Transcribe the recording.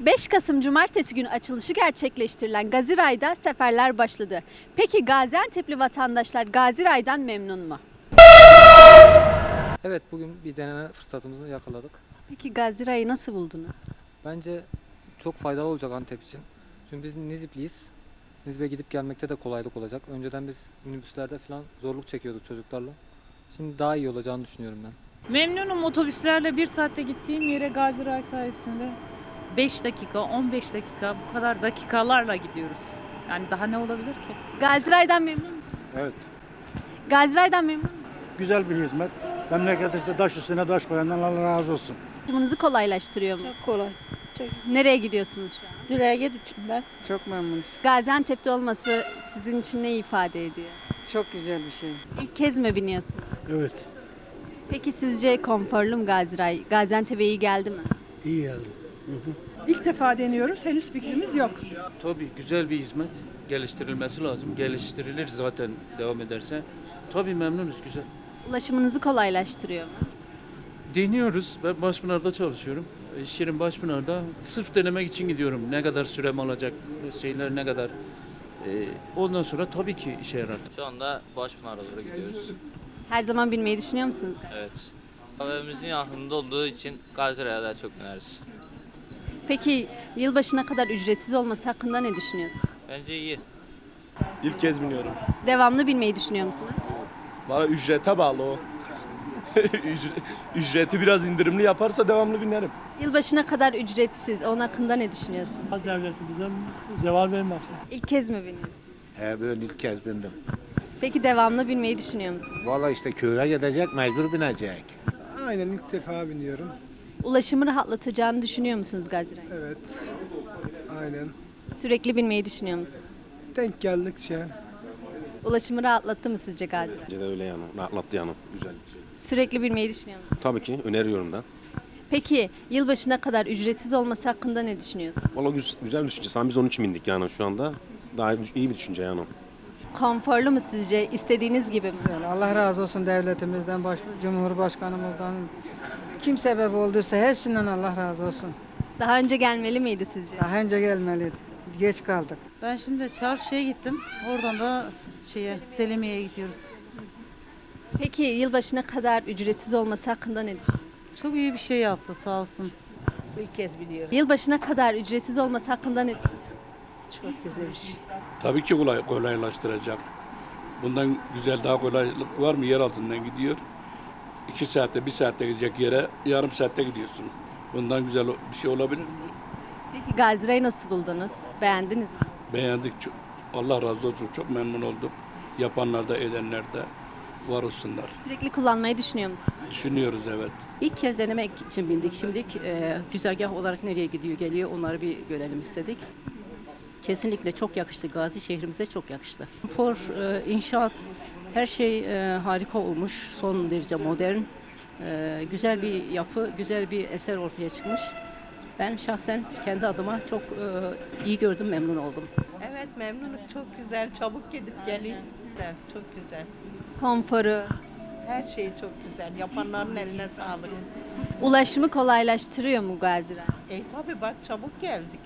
5 Kasım Cumartesi günü açılışı gerçekleştirilen Gaziray'da seferler başladı. Peki Gaziantep'li vatandaşlar Gaziray'dan memnun mu? Evet bugün bir deneme fırsatımızı yakaladık. Peki Gaziray'ı nasıl buldunuz? Bence çok faydalı olacak Antep için. Çünkü biz Nizipliyiz. Nizip'e gidip gelmekte de kolaylık olacak. Önceden biz minibüslerde falan zorluk çekiyorduk çocuklarla. Şimdi daha iyi olacağını düşünüyorum ben. Memnunum otobüslerle bir saatte gittiğim yere Gaziray sayesinde 5 dakika, 15 dakika bu kadar dakikalarla gidiyoruz. Yani daha ne olabilir ki? Gaziray'dan memnun? Evet. Gaziray'dan memnun? Güzel bir hizmet. Memlekette taş üstüne taş koyandan Allah razı olsun. Yaşamınızı kolaylaştırıyor mu? Çok kolay. Çok. Nereye gidiyorsunuz şu an? Direğe gideceğim ben. Çok memnunuz. Gaziantep'te olması sizin için ne ifade ediyor? Çok güzel bir şey. İlk kez mi biniyorsunuz? Evet. Peki sizce konforlu mu Gaziray? Gaziantep'e iyi geldi mi? İyi geldi. İlk defa deniyoruz. Henüz fikrimiz yok. Tabii güzel bir hizmet. Geliştirilmesi lazım. Geliştirilir zaten devam ederse. Tabii memnunuz güzel. Ulaşımınızı kolaylaştırıyor mu? Deniyoruz. Ben Başpınar'da çalışıyorum. E, Şirin Başpınar'da sırf denemek için gidiyorum. Ne kadar sürem alacak, şeyler ne kadar. E, ondan sonra tabii ki işe yarar. Şu anda Başpınar'a doğru gidiyoruz. Her zaman binmeyi düşünüyor musunuz? Evet. Evimizin yakınında olduğu için Gazira'ya daha çok bineriz. Peki yılbaşına kadar ücretsiz olması hakkında ne düşünüyorsunuz? Bence iyi. İlk kez biniyorum. Devamlı binmeyi düşünüyor musunuz? Bana ücrete bağlı o. Ücre- Ücreti biraz indirimli yaparsa devamlı binerim. Yılbaşına kadar ücretsiz. Onun hakkında ne düşünüyorsunuz? Devletimizden zeval vermez. İlk kez mi biniyorsunuz? He böyle ilk kez bindim. Peki devamlı binmeyi düşünüyor musunuz? Valla işte köye gidecek mecbur binecek. Aynen ilk defa biniyorum. Ulaşımı rahatlatacağını düşünüyor musunuz Gaziray? Evet. Aynen. Sürekli binmeyi düşünüyor musunuz? Denk geldikçe. Ulaşımı rahatlattı mı sizce Gaziray? Bence de öyle yani. Rahatlattı yani. Güzel. Sürekli binmeyi düşünüyor musunuz? Tabii ki öneriyorum da. Peki yılbaşına kadar ücretsiz olması hakkında ne düşünüyorsunuz? Valla güz- güzel bir düşünce. Sen biz onun için bindik yani şu anda. Daha iyi bir düşünce yani. Konforlu mu sizce? İstediğiniz gibi mi? Yani Allah razı olsun devletimizden, baş, Cumhurbaşkanımızdan. Kim sebep olduysa hepsinden Allah razı olsun. Daha önce gelmeli miydi sizce? Daha önce gelmeliydi. Geç kaldık. Ben şimdi çarşıya gittim. Oradan da şeye Selimiye'ye gidiyoruz. Peki yılbaşına kadar ücretsiz olması hakkında ne düşünüyorsunuz? Çok iyi bir şey yaptı sağ olsun. İlk kez biliyorum. Yılbaşına kadar ücretsiz olması hakkında ne düşünüyorsunuz? Çok güzel bir şey. Tabii ki kolay, kolaylaştıracak. Bundan güzel daha kolaylık var mı? Yer altından gidiyor. İki saatte, bir saatte gidecek yere yarım saatte gidiyorsun. Bundan güzel bir şey olabilir mi? Peki Gaziray'ı nasıl buldunuz? Beğendiniz mi? Beğendik. Çok, Allah razı olsun. Çok memnun oldum. Yapanlar da edenler de var olsunlar. Sürekli kullanmayı düşünüyor musunuz? Düşünüyoruz evet. İlk kez denemek için bindik. Şimdi e, güzergah olarak nereye gidiyor geliyor onları bir görelim istedik. Kesinlikle çok yakıştı. Gazi şehrimize çok yakıştı. For e, inşaat her şey e, harika olmuş. Son derece modern. E, güzel bir yapı, güzel bir eser ortaya çıkmış. Ben şahsen kendi adıma çok e, iyi gördüm, memnun oldum. Evet memnunum. Çok güzel. Çabuk gidip geleyim. Çok güzel. Konforu, Her şey çok güzel. Yapanların eline sağlık. ulaşımı kolaylaştırıyor mu Gaziray? E tabi bak çabuk geldik.